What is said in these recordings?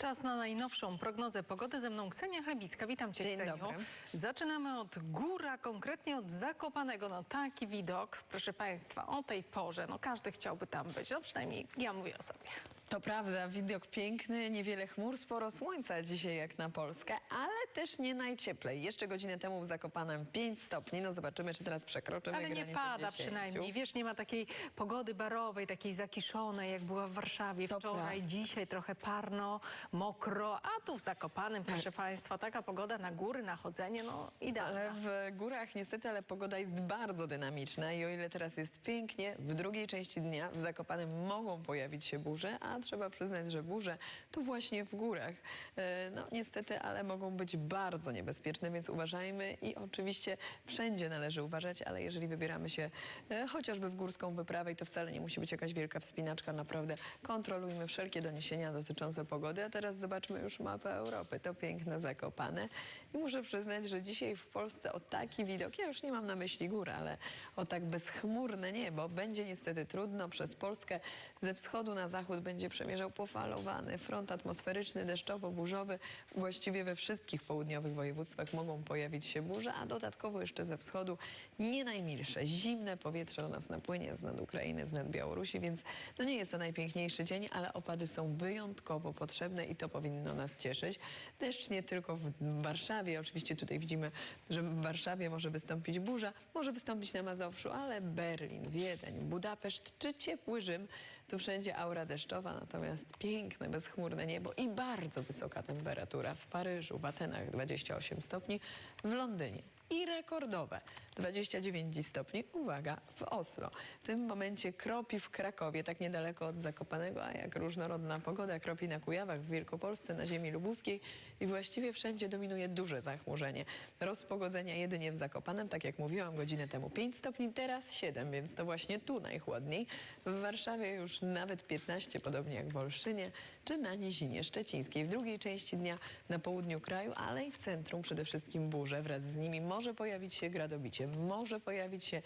Czas na najnowszą prognozę pogody. Ze mną Ksenia Chabicka. Witam Cię, Dzień Kseniu. dobry. Zaczynamy od góra, konkretnie od Zakopanego. No taki widok, proszę Państwa, o tej porze. No każdy chciałby tam być. No przynajmniej ja mówię o sobie. To prawda, widok piękny, niewiele chmur, sporo słońca dzisiaj jak na Polskę, ale też nie najcieplej. Jeszcze godzinę temu w Zakopanem 5 stopni, no zobaczymy, czy teraz przekroczymy Ale nie pada 10. przynajmniej. Wiesz, nie ma takiej pogody barowej, takiej zakiszonej, jak była w Warszawie To wczoraj. prawda. Dzisiaj trochę parno, mokro, a tu w Zakopanem, Tak. proszę Państwa, taka pogoda na góry, na chodzenie, no idealna. Ale w górach niestety, ale pogoda jest bardzo dynamiczna i o ile teraz jest pięknie, w drugiej części dnia w Zakopanem mogą pojawić się burze, a trzeba przyznać, że burze to właśnie w górach. E, No niestety, ale mogą być bardzo niebezpieczne, więc uważajmy i oczywiście wszędzie należy uważać, ale jeżeli wybieramy się e, chociażby w górską wyprawę i to wcale nie musi być jakaś wielka wspinaczka, naprawdę kontrolujmy wszelkie doniesienia dotyczące pogody, a teraz zobaczmy już mapę Europy. To piękne Zakopane i muszę przyznać, że dzisiaj w Polsce o taki widok, ja już nie mam na myśli gór, ale o tak bezchmurne niebo będzie niestety trudno. Przez Polskę ze wschodu na zachód będzie przemierzał pofalowany front atmosferyczny, deszczowo-burzowy. Właściwie we wszystkich południowych województwach mogą pojawić się burze, a dodatkowo jeszcze ze wschodu nie najmilsze, zimne powietrze do nas napłynie z nad Ukrainy, z nad Białorusi, więc no nie jest to najpiękniejszy dzień, ale opady są wyjątkowo potrzebne i to powinno nas cieszyć. Deszcz nie tylko w Warszawie, oczywiście tutaj widzimy, że w Warszawie może wystąpić burza, może wystąpić na Mazowszu, ale Berlin, Wiedeń, Budapeszt czy ciepły Rzym, tu wszędzie aura deszczowa, natomiast piękne, bezchmurne niebo i bardzo wysoka temperatura w Paryżu, w Atenach 28 stopni, w Londynie. I rekordowe 29 stopni, uwaga, w Oslo. W tym momencie kropi w Krakowie, tak niedaleko od Zakopanego, a jak różnorodna pogoda kropi na Kujawach, w Wielkopolsce, na ziemi lubuskiej i właściwie wszędzie dominuje duże zachmurzenie. Rozpogodzenia jedynie w Zakopanem, tak jak mówiłam godzinę temu 5 stopni, teraz 7, więc to właśnie tu najchłodniej. W Warszawie już nawet 15, podobnie jak w Olsztynie, czy na Nizinie Szczecińskiej. W drugiej części dnia na południu kraju, ale i w centrum przede wszystkim burze. Wraz z nimi może pojawić się gradobicie, może pojawić się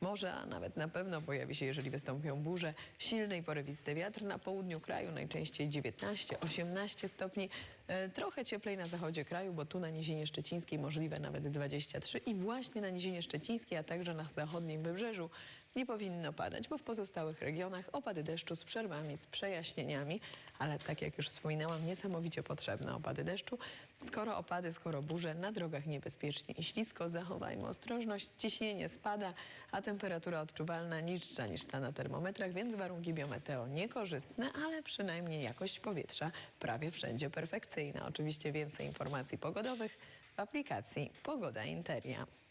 może, a nawet na pewno pojawi się, jeżeli wystąpią burze, silny i porywisty wiatr na południu kraju, najczęściej 19-18 stopni. E, trochę cieplej na zachodzie kraju, bo tu na Nizinie Szczecińskiej możliwe nawet 23 i właśnie na Nizinie Szczecińskiej, a także na zachodnim wybrzeżu nie powinno padać, bo w pozostałych regionach opady deszczu z przerwami, z przejaśnieniami, ale tak jak już wspominałam, niesamowicie potrzebne opady deszczu. Skoro opady, skoro burze, na drogach niebezpiecznie i ślisko, zachowajmy ostrożność, ciśnienie spada, a temperatura odczuwalna niższa niż ta na termometrach, więc warunki biometeo niekorzystne, ale przynajmniej jakość powietrza prawie wszędzie perfekcyjna. Oczywiście więcej informacji pogodowych w aplikacji Pogoda Interia.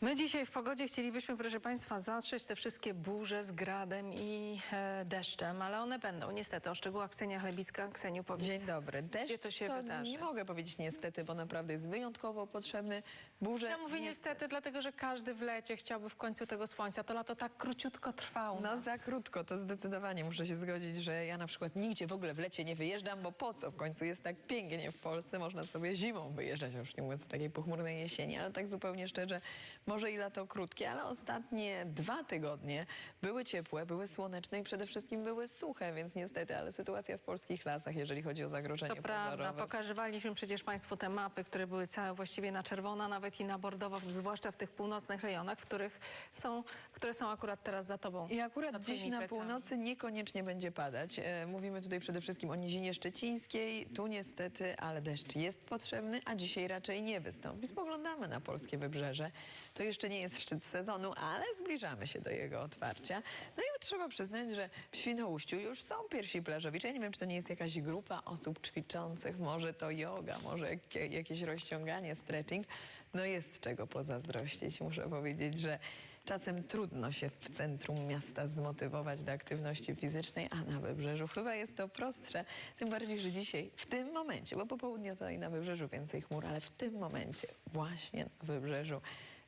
My dzisiaj w pogodzie chcielibyśmy, proszę Państwa, zatrzeć te wszystkie burze z gradem i e, deszczem, ale one będą niestety. O szczegółach Ksenia Chlebicka. Kseniu, powiedz. Dzień dobry. Deszcz Gdzie to się wydarzy? nie mogę powiedzieć niestety, bo naprawdę jest wyjątkowo potrzebny. Burze Ja mówię niestety, dlatego że każdy w lecie chciałby w końcu tego słońca. To lato tak króciutko trwało. No za krótko, to zdecydowanie muszę się zgodzić, że ja na przykład nigdzie w ogóle w lecie nie wyjeżdżam, bo po co? W końcu jest tak pięknie w Polsce, można sobie zimą wyjeżdżać, już nie mówiąc o takiej pochmurnej jesieni, ale tak zupełnie szczerze, może i lato krótkie, ale ostatnie dwa tygodnie były ciepłe, były słoneczne i przede wszystkim były suche, więc niestety, ale sytuacja w polskich lasach, jeżeli chodzi o zagrożenie To prawda, pokazywaliśmy przecież Państwu te mapy, które były całe właściwie na czerwono, nawet i na bordowo, zwłaszcza w tych północnych rejonach, w których są, które są akurat teraz za Tobą. I akurat dziś na plecami. północy niekoniecznie będzie padać. E, mówimy tutaj przede wszystkim o Nizinie Szczecińskiej. Tu niestety, ale deszcz jest potrzebny, a dzisiaj raczej nie wystąpi. Spoglądamy na polskie wybrzeże. To jeszcze nie jest szczyt sezonu, ale zbliżamy się do jego otwarcia. No i trzeba przyznać, że w Świnoujściu już są pierwsi plażowicze. Ja nie wiem, czy to nie jest jakaś grupa osób ćwiczących, może to yoga, może jakie- jakieś rozciąganie, stretching. No jest czego pozazdrościć. Muszę powiedzieć, że czasem trudno się w centrum miasta zmotywować do aktywności fizycznej, a na wybrzeżu chyba jest to prostsze. Tym bardziej, że dzisiaj, w tym momencie, bo po południu to i na wybrzeżu więcej chmur, ale w tym momencie właśnie na wybrzeżu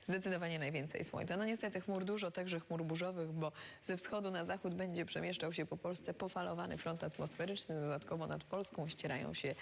zdecydowanie najwięcej słońca. No niestety chmur dużo, także chmur burzowych, bo ze wschodu na zachód będzie przemieszczał się po Polsce pofalowany front atmosferyczny. Dodatkowo nad Polską ścierają się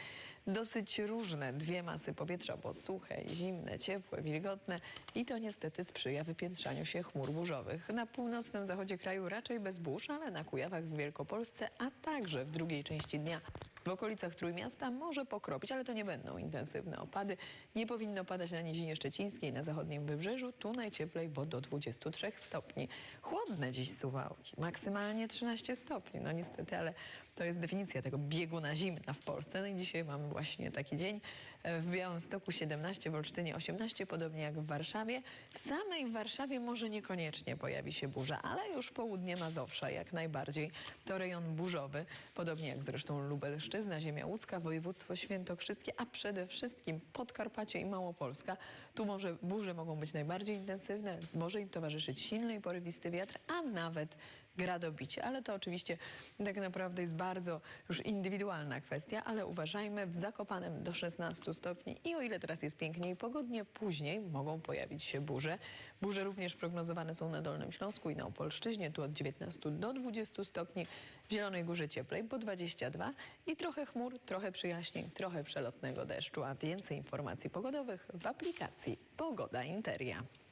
dosyć różne dwie masy powietrza, bo suche, zimne, ciepłe, wilgotne i to niestety sprzyja wypiętrzaniu się chmur burzowych. Na północnym zachodzie kraju raczej bez burz, ale na Kujawach w Wielkopolsce, a także w drugiej części dnia W okolicach Trójmiasta może pokropić, ale to nie będą intensywne opady. Nie powinno padać na Nizinie Szczecińskiej, na zachodnim wybrzeżu. Tu najcieplej, bo do 23 stopni. Chłodne dziś Suwałki, maksymalnie 13 stopni. No niestety, ale to jest definicja tego bieguna zimna w Polsce. No i dzisiaj mamy właśnie taki dzień. E, W Białymstoku 17, w Olsztynie 18, podobnie jak w Warszawie. W samej Warszawie może niekoniecznie pojawi się burza, ale już południe Mazowsza jak najbardziej. To rejon burzowy, podobnie jak zresztą Lubelszczyzna, ziemia łódzka, województwo świętokrzyskie, a przede wszystkim Podkarpacie i Małopolska. Tu może burze mogą być najbardziej intensywne, może im towarzyszyć silny i porywisty wiatr, a nawet gradobicie. Ale to oczywiście tak naprawdę jest bardzo już indywidualna kwestia, ale uważajmy, w Zakopanem do 16 stopni i o ile teraz jest pięknie i pogodnie, później mogą pojawić się burze. Burze również prognozowane są na Dolnym Śląsku i na Opolszczyźnie, tu od 19 do 20 stopni. W Zielonej Górze cieplej, po 22 i trochę chmur, trochę przyjaśnień, trochę przelotnego deszczu, a więcej informacji pogodowych w aplikacji Pogoda Interia.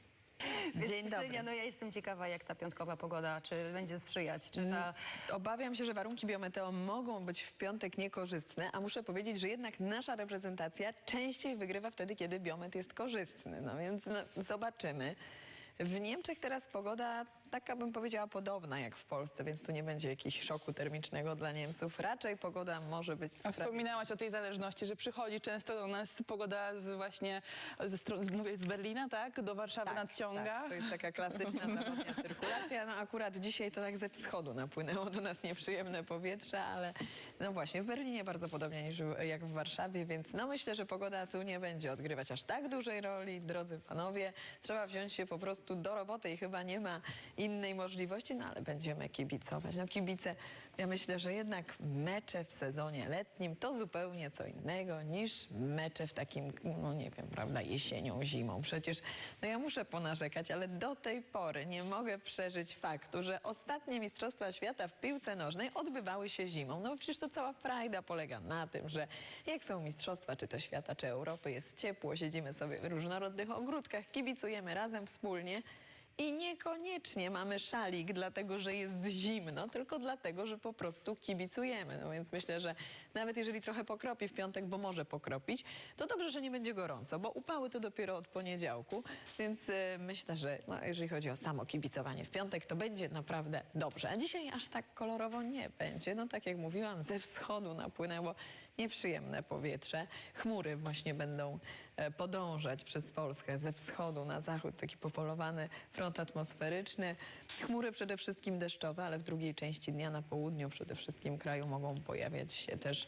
Dzień dobry. Krystynia, no ja jestem ciekawa, jak ta piątkowa pogoda, czy będzie sprzyjać, czy ta... Obawiam się, że warunki biometeo mogą być w piątek niekorzystne, a muszę powiedzieć, że jednak nasza reprezentacja częściej wygrywa wtedy, kiedy biomet jest korzystny. No więc no, zobaczymy. W Niemczech teraz pogoda, taka bym powiedziała, podobna jak w Polsce, więc tu nie będzie jakiegoś szoku termicznego dla Niemców. Raczej pogoda może być... A wspominałaś o tej zależności, że przychodzi często do nas pogoda z właśnie, ze stron, mówię, z Berlina, tak? Do Warszawy nadciąga. Tak, to jest taka klasyczna zachodnia cyrkulacja. No akurat dzisiaj to tak ze wschodu napłynęło do nas nieprzyjemne powietrze, ale no właśnie w Berlinie bardzo podobnie niż jak w Warszawie, więc no myślę, że pogoda tu nie będzie odgrywać aż tak dużej roli. Drodzy panowie, trzeba wziąć się po prostu do roboty i chyba nie ma innej możliwości, no ale będziemy kibicować. No kibice, ja myślę, że jednak mecze w sezonie letnim to zupełnie co innego niż mecze w takim, no nie wiem, prawda, jesienią, zimą. Przecież, no ja muszę ponarzekać, ale do tej pory nie mogę przeżyć faktu, że ostatnie Mistrzostwa Świata w piłce nożnej odbywały się zimą. No przecież to cała frajda polega na tym, że jak są Mistrzostwa, czy to Świata, czy Europy, jest ciepło, siedzimy sobie w różnorodnych ogródkach, kibicujemy razem wspólnie. I niekoniecznie mamy szalik, dlatego że jest zimno, tylko dlatego, że po prostu kibicujemy. No więc myślę, że nawet jeżeli trochę pokropi w piątek, bo może pokropić, to dobrze, że nie będzie gorąco, bo upały to dopiero od poniedziałku. Więc e, myślę, że no, jeżeli chodzi o samo kibicowanie w piątek, to będzie naprawdę dobrze. A dzisiaj aż tak kolorowo nie będzie. No tak jak mówiłam, ze wschodu napłynęło nieprzyjemne powietrze. Chmury właśnie będą e, podążać przez Polskę ze wschodu na zachód, taki popolowany front atmosferyczny. Chmury przede wszystkim deszczowe, ale w drugiej części dnia na południu przede wszystkim kraju mogą pojawiać się też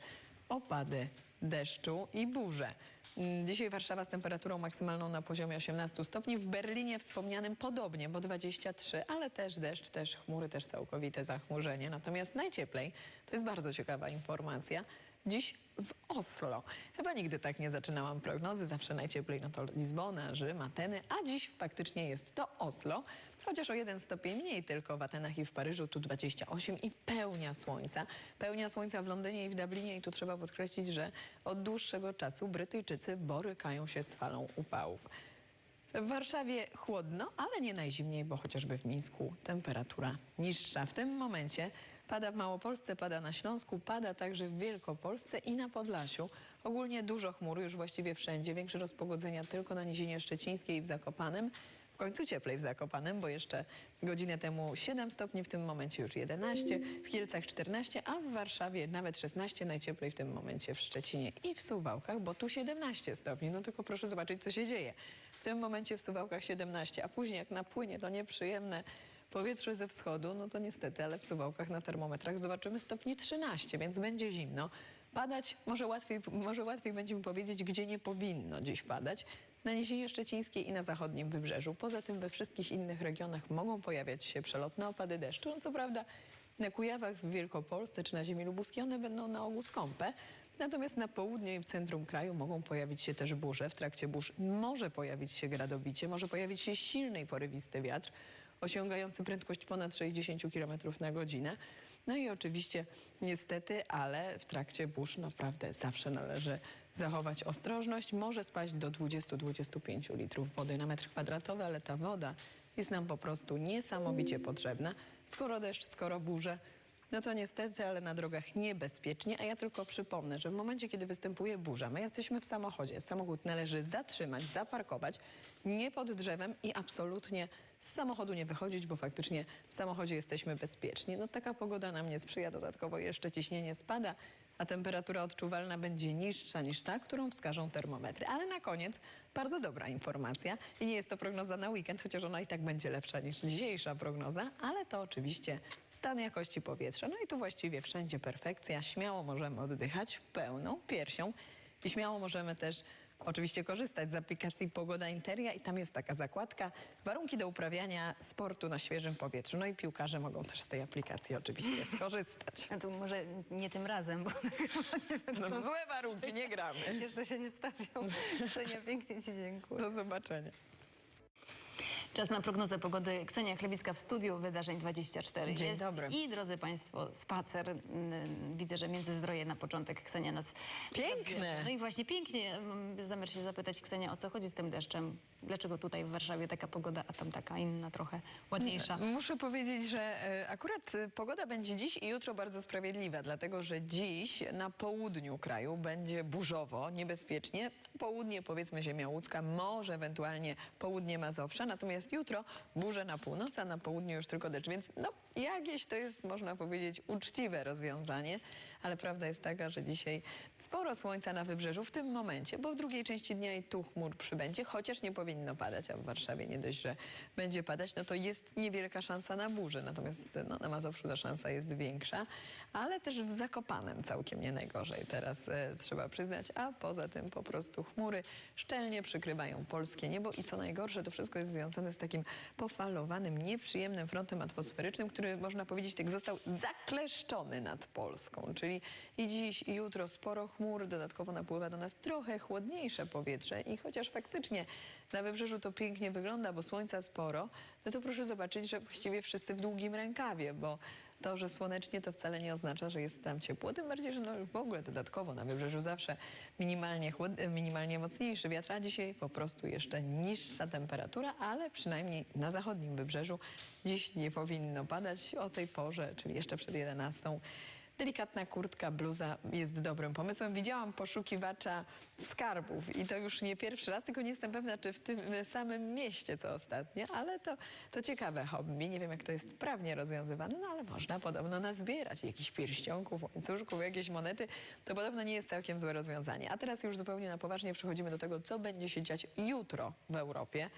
opady deszczu i burze. Mm, Dzisiaj Warszawa z temperaturą maksymalną na poziomie 18 stopni, w Berlinie wspomnianym podobnie, bo 23, ale też deszcz, też chmury, też całkowite zachmurzenie. Natomiast najcieplej, to jest bardzo ciekawa informacja, dziś w Oslo. Chyba nigdy tak nie zaczynałam prognozy, zawsze najcieplej no to Lizbona, Rzym, Ateny, a dziś faktycznie jest to Oslo, chociaż o jeden stopień mniej tylko w Atenach i w Paryżu, tu 28 i pełnia słońca. Pełnia słońca w Londynie i w Dublinie i tu trzeba podkreślić, że od dłuższego czasu Brytyjczycy borykają się z falą upałów. W Warszawie chłodno, ale nie najzimniej, bo chociażby w Mińsku temperatura niższa. W tym momencie pada w Małopolsce, pada na Śląsku, pada także w Wielkopolsce i na Podlasiu. Ogólnie dużo chmur już właściwie wszędzie. Większe rozpogodzenia tylko na Nizinie Szczecińskiej i w Zakopanem. W końcu cieplej w Zakopanem, bo jeszcze godzinę temu 7 stopni, w tym momencie już 11, w Kielcach 14, a w Warszawie nawet 16, najcieplej w tym momencie w Szczecinie i w Suwałkach, bo tu 17 stopni. No tylko proszę zobaczyć, co się dzieje. W tym momencie w Suwałkach 17, a później jak napłynie to nieprzyjemne powietrze ze wschodu, no to niestety, ale w Suwałkach na termometrach zobaczymy stopni 13, więc będzie zimno. Padać może łatwiej, może łatwiej będzie mi powiedzieć, gdzie nie powinno dziś padać. Na Nizinie Szczecińskiej i na zachodnim wybrzeżu. Poza tym we wszystkich innych regionach mogą pojawiać się przelotne opady deszczu. No co prawda na Kujawach w Wielkopolsce czy na ziemi lubuskiej one będą na ogół skąpe. Natomiast na południu i w centrum kraju mogą pojawić się też burze. W trakcie burz może pojawić się gradobicie, może pojawić się silny i porywisty wiatr osiągający prędkość ponad 60 km na godzinę. No i oczywiście niestety, ale w trakcie burz naprawdę zawsze należy zachować ostrożność. Może spaść do 20-25 litrów wody na metr kwadratowy, ale ta woda jest nam po prostu niesamowicie potrzebna. Skoro deszcz, skoro burze, no to niestety, ale na drogach niebezpiecznie. A ja tylko przypomnę, że w momencie, kiedy występuje burza, my jesteśmy w samochodzie. Samochód należy zatrzymać, zaparkować, nie pod drzewem i absolutnie z samochodu nie wychodzić, bo faktycznie w samochodzie jesteśmy bezpieczni. No taka pogoda nam nie sprzyja, dodatkowo jeszcze ciśnienie spada, a temperatura odczuwalna będzie niższa niż ta, którą wskażą termometry. Ale na koniec bardzo dobra informacja i nie jest to prognoza na weekend, chociaż ona i tak będzie lepsza niż dzisiejsza prognoza, ale to oczywiście stan jakości powietrza. No i tu właściwie wszędzie perfekcja. Śmiało możemy oddychać pełną piersią i śmiało możemy też oczywiście korzystać z aplikacji Pogoda Interia i tam jest taka zakładka warunki do uprawiania sportu na świeżym powietrzu. No i piłkarze mogą też z tej aplikacji oczywiście skorzystać. A tu może nie tym razem, bo No, złe warunki, nie gramy. jeszcze się nie stawią. Ksenia, pięknie Ci dziękuję. Do zobaczenia. Czas na prognozę pogody. Ksenia Chlebicka w studiu Wydarzeń 24. Dzień Jest dobry. I drodzy Państwo, spacer. Widzę, że Międzyzdroje na początek Ksenia nas... Piękne. No i właśnie pięknie. Mm, Zamiar się zapytać Ksenia, o co chodzi z tym deszczem? Dlaczego tutaj w Warszawie taka pogoda, a tam taka inna, trochę ładniejsza? Muszę powiedzieć, że e, akurat e, pogoda będzie dziś i jutro bardzo sprawiedliwa, dlatego że dziś na południu kraju będzie burzowo, niebezpiecznie. Południe, powiedzmy ziemia łódzka, może ewentualnie południe Mazowsza, natomiast jutro burze na północy, a na południu już tylko deszcz, więc no jakieś to jest, można powiedzieć, uczciwe rozwiązanie, ale prawda jest taka, że dzisiaj sporo słońca na wybrzeżu w tym momencie, bo w drugiej części dnia i tu chmur przybędzie, chociaż nie powinno padać, a w Warszawie nie dość, że będzie padać, no to jest niewielka szansa na burzę, natomiast no, na Mazowszu ta szansa jest większa, ale też w Zakopanem całkiem nie najgorzej. Teraz e, trzeba przyznać, a poza tym po prostu chmury szczelnie przykrywają polskie niebo i co najgorsze, to wszystko jest związane z takim pofalowanym, nieprzyjemnym frontem atmosferycznym, który można powiedzieć tak został zakleszczony nad Polską, czyli i dziś i jutro sporo chmur, dodatkowo napływa do nas trochę chłodniejsze powietrze i chociaż faktycznie na wybrzeżu to pięknie wygląda, bo słońca sporo, no to proszę zobaczyć, że właściwie wszyscy w długim rękawie, bo to, że słonecznie to wcale nie oznacza, że jest tam ciepło, tym bardziej, że no w ogóle dodatkowo na wybrzeżu zawsze minimalnie, chłod, minimalnie mocniejszy wiatr, a dzisiaj po prostu jeszcze niższa temperatura, ale przynajmniej na zachodnim wybrzeżu dziś nie powinno padać o tej porze, czyli jeszcze przed 11. Delikatna kurtka, bluza jest dobrym pomysłem. Widziałam poszukiwacza skarbów i to już nie pierwszy raz, tylko nie jestem pewna, czy w tym samym mieście co ostatnio, ale to, to ciekawe hobby. Nie wiem, jak to jest prawnie rozwiązywane, no ale można podobno nazbierać jakichś pierścionków, łańcuszków, jakieś monety. To podobno nie jest całkiem złe rozwiązanie. A teraz już zupełnie na poważnie przechodzimy do tego, co będzie się dziać jutro w Europie.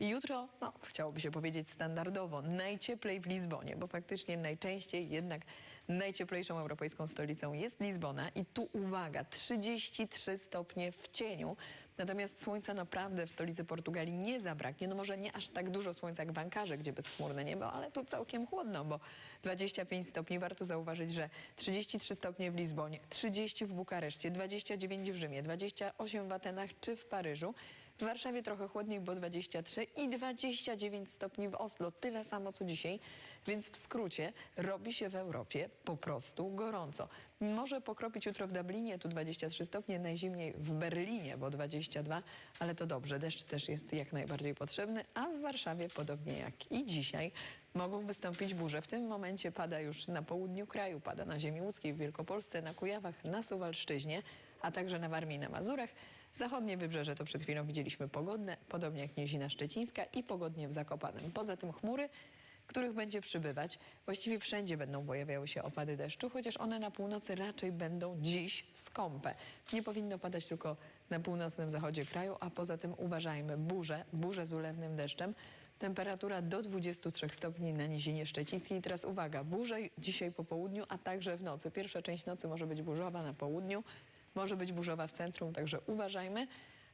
I jutro, no, chciałoby się powiedzieć standardowo, najcieplej w Lizbonie, bo faktycznie najczęściej jednak najcieplejszą europejską stolicą jest Lizbona i tu uwaga, 33 stopnie w cieniu. Natomiast słońca naprawdę w stolicy Portugalii nie zabraknie. No może nie aż tak dużo słońca jak w Ankarze, gdzie bezchmurne niebo, ale tu całkiem chłodno, bo 25 stopni. Warto zauważyć, że 33 stopnie w Lizbonie, 30 w Bukareszcie, 29 w Rzymie, 28 w Atenach czy w Paryżu. W Warszawie trochę chłodniej, bo 23 i 29 stopni w Oslo. Tyle samo co dzisiaj, więc w skrócie robi się w Europie po prostu gorąco. Może pokropić jutro w Dublinie, tu 23 stopnie, najzimniej w Berlinie, bo 22, ale to dobrze, deszcz też jest jak najbardziej potrzebny, a w Warszawie podobnie jak i dzisiaj mogą wystąpić burze. W tym momencie pada już na południu kraju, pada na ziemi łódzkiej, w Wielkopolsce, na Kujawach, na Suwalszczyźnie, a także na Warmii i na Mazurach. Zachodnie wybrzeże to przed chwilą widzieliśmy pogodne, podobnie jak Niezina Szczecińska i pogodnie w Zakopanem. Poza tym chmury, których będzie przybywać. Właściwie wszędzie będą pojawiały się opady deszczu, chociaż one na północy raczej będą dziś skąpe. Nie powinno padać tylko na północnym zachodzie kraju, a poza tym uważajmy, burze, burze z ulewnym deszczem. Temperatura do 23 stopni na Nizinie Szczecińskiej. I teraz uwaga, burze dzisiaj po południu, a także w nocy. Pierwsza część nocy może być burzowa na południu, może być burzowa w centrum, także uważajmy.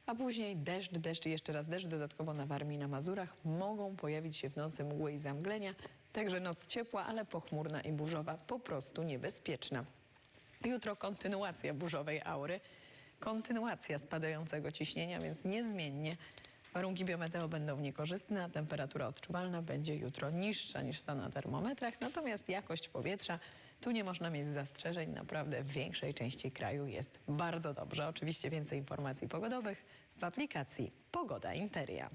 A później deszcz, deszcz i jeszcze raz deszcz, dodatkowo na Warmii na Mazurach mogą pojawić się w nocy mgły i zamglenia. Także noc ciepła, ale pochmurna i burzowa, po prostu niebezpieczna. Jutro kontynuacja burzowej aury, kontynuacja spadającego ciśnienia, więc niezmiennie warunki biometeo będą niekorzystne, a temperatura odczuwalna będzie jutro niższa niż ta na termometrach, natomiast jakość powietrza tu nie można mieć zastrzeżeń, naprawdę w większej części kraju jest bardzo dobrze. Oczywiście więcej informacji pogodowych w aplikacji Pogoda Interia.